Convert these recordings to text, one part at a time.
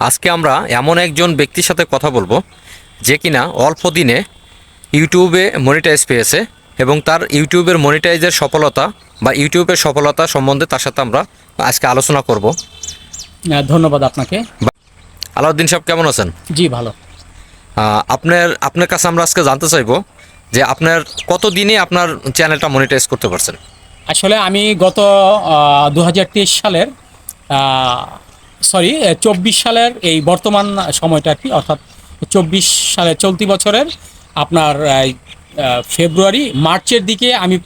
আজকে আমরা এমন একজন ব্যক্তির সাথে কথা বলব যে কিনা অল্প দিনে ইউটিউবে মনিটাইজ পেয়েছে এবং তার ইউটিউবের মনিটাইজের সফলতা বা ইউটিউবের সফলতা সম্বন্ধে তার সাথে আমরা আজকে আলোচনা করব। ধন্যবাদ আপনাকে। আলাউদ্দিন সাহেব কেমন আছেন? জি ভালো। আপনার আপনার কাছে আমরা আজকে জানতে চাইব যে আপনার কত দিনে আপনার চ্যানেলটা মনিটাইজ করতে পারছেন? আসলে আমি গত দু হাজার তেইশ সালের সরি চব্বিশ সালের এই বর্তমান সময়টা কি? অর্থাৎ চব্বিশ সালে চলতি বছরের আপনার ফেব্রুয়ারি, মার্চের দিকে আমি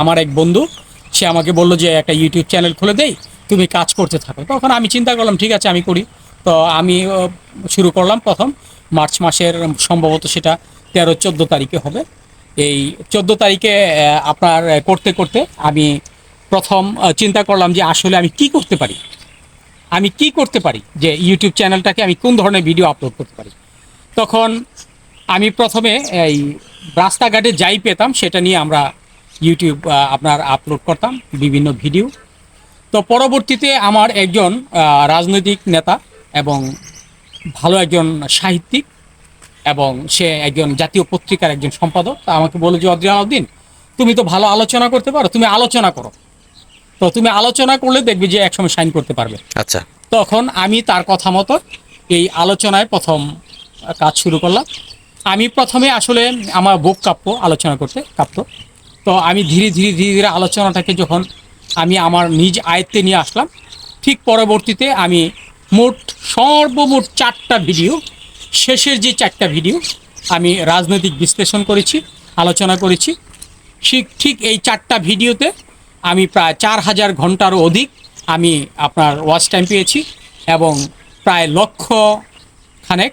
আমার এক বন্ধু, সে আমাকে বলল যে, একটা ইউটিউব চ্যানেল খুলে দেই, তুমি কাজ করতে থাকো। তখন আমি চিন্তা করলাম, ঠিক আছে, আমি করি। তো আমি শুরু করলাম প্রথম। মার্চ মাসের সম্ভবত সেটা তেরো, চোদ্দ তারিখে হবে। এই চোদ্দ তারিখে আপনার করতে করতে আমি প্রথম চিন্তা করলাম যে, আসলে আমি কি করতে পারি? আমি কি করতে পারি? যে ইউটিউব চ্যানেলটাকে আমি কোন ধরনের ভিডিও আপলোড করতে পারি? তখন আমি প্রথমে এই রাস্তাঘাটে যাই পেতাম, সেটা নিয়ে আমরা ইউটিউব আপনার আপলোড করতাম বিভিন্ন ভিডিও তো পরবর্তীতে আমার একজন রাজনৈতিক নেতা এবং ভালো একজন সাহিত্যিক এবং সে একজন জাতীয় পত্রিকার একজন সম্পাদক, তা আমাকে বলে যে উদ্দিন, তুমি তো ভালো আলোচনা করতে পারো, তুমি আলোচনা করো। তো তুমি আলোচনা করলে দেখবে যে একসময় সাইন করতে পারবে। আচ্ছা। তখন আমি তার কথা মতো এই আলোচনায় প্রথম কাজ শুরু করলাম। আমি প্রথমে আসলে আমার বুক কাঁপতো আলোচনা করতে কাঁপতো। তো আমি ধীরে ধীরে ধীরে ধীরে আলোচনাটাকে যখন আমি আমার নিজ আয়ত্তে নিয়ে আসলাম ঠিক পরবর্তীতে আমি মোট সর্বমোট চারটা ভিডিও শেষের যে চারটা ভিডিও আমি রাজনৈতিক বিশ্লেষণ করেছি আলোচনা করেছি। ঠিক ঠিক এই চারটা ভিডিওতে আমি প্রায় চার হাজার ঘন্টারও অধিক আমি আপনার ওয়াচ টাইম পেয়েছি এবং প্রায় লক্ষ খানেক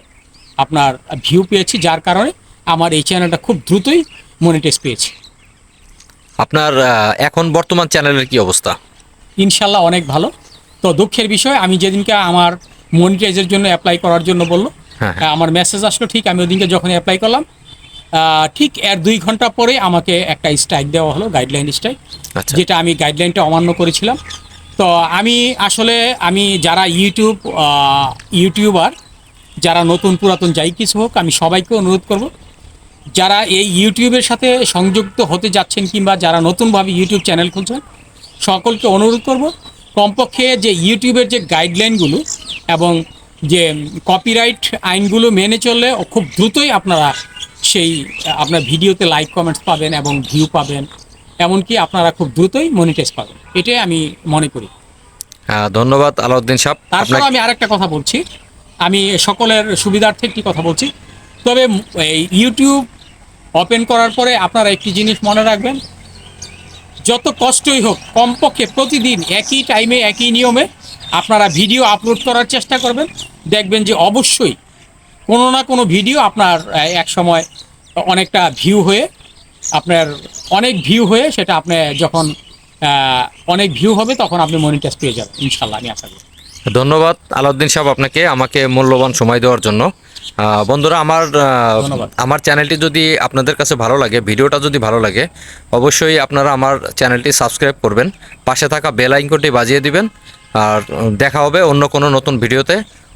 আপনার ভিউ পেয়েছি যার কারণে আমার এই চ্যানেলটা খুব দ্রুতই মনিটাইজ পেয়েছি। আপনার এখন বর্তমান চ্যানেলের কি অবস্থা? ইনশাল্লাহ অনেক ভালো। তো দুঃখের বিষয় আমি যেদিনকে আমার মনিটাইজের জন্য অ্যাপ্লাই করার জন্য বলল হ্যাঁ, আমার মেসেজ আসলো ঠিক আমি ওদিনকে যখন অ্যাপ্লাই করলাম ঠিক এর দুই ঘণ্টা পরে আমাকে একটা স্ট্রাইক দেওয়া হলো গাইডলাইন স্ট্রাইক আচ্ছা। যেটা আমি গাইডলাইনটা অমান্য করেছিলাম। তো আমি আসলে আমি যারা ইউটিউব ইউটিউবার যারা নতুন পুরাতন যাই কিছু হোক আমি সবাইকে অনুরোধ করব যারা এই ইউটিউবের সাথে সংযুক্ত হতে যাচ্ছেন কিংবা যারা নতুনভাবে ইউটিউব চ্যানেল খুলছেন সকলকে অনুরোধ করব কমপক্ষে যে ইউটিউবের যে গাইডলাইনগুলো এবং যে কপিরাইট আইনগুলো মেনে চললে খুব দ্রুতই আপনারা সেই আপনার ভিডিওতে লাইক কমেন্টস পাবেন এবং ভিউ পাবেন। এমনকি আপনারা খুব দ্রুতই মনিটাইজ পাবেন। এটাই আমি মনে করি। আহ, ধন্যবাদ আলাউদ্দিন সাহেব। তারপর আমি আরেকটা কথা বলছি। আমি সকলের সুবিধার্থে একটি কথা বলছি। তবে এই ইউটিউব ওপেন করার পরে আপনারা একটি জিনিস মনে রাখবেন। যত কষ্টই হোক কমপক্ষে প্রতিদিন একই টাইমে একই নিয়মে আপনারা ভিডিও আপলোড করার চেষ্টা করবেন। দেখবেন যে অবশ্যই কোনো না কোনো ভিডিও আপনার এক সময় অনেকটা ভিউ হয়ে আপনার অনেক ভিউ হয়ে সেটা আপনি যখন অনেক ভিউ হবে তখন আপনি মনিটাইজ পেয়ে যাবেন ইনশাল্লাহ আমি আশা করি। ধন্যবাদ আলাউদ্দিন সাহেব আপনাকে আমাকে মূল্যবান সময় দেওয়ার জন্য। বন্ধুরা আমার আমার চ্যানেলটি যদি আপনাদের কাছে ভালো লাগে ভিডিওটা যদি ভালো লাগে অবশ্যই আপনারা আমার চ্যানেলটি সাবস্ক্রাইব করবেন পাশে থাকা বেল আইকনটি বাজিয়ে দিবেন আর দেখা হবে অন্য কোনো নতুন ভিডিওতে।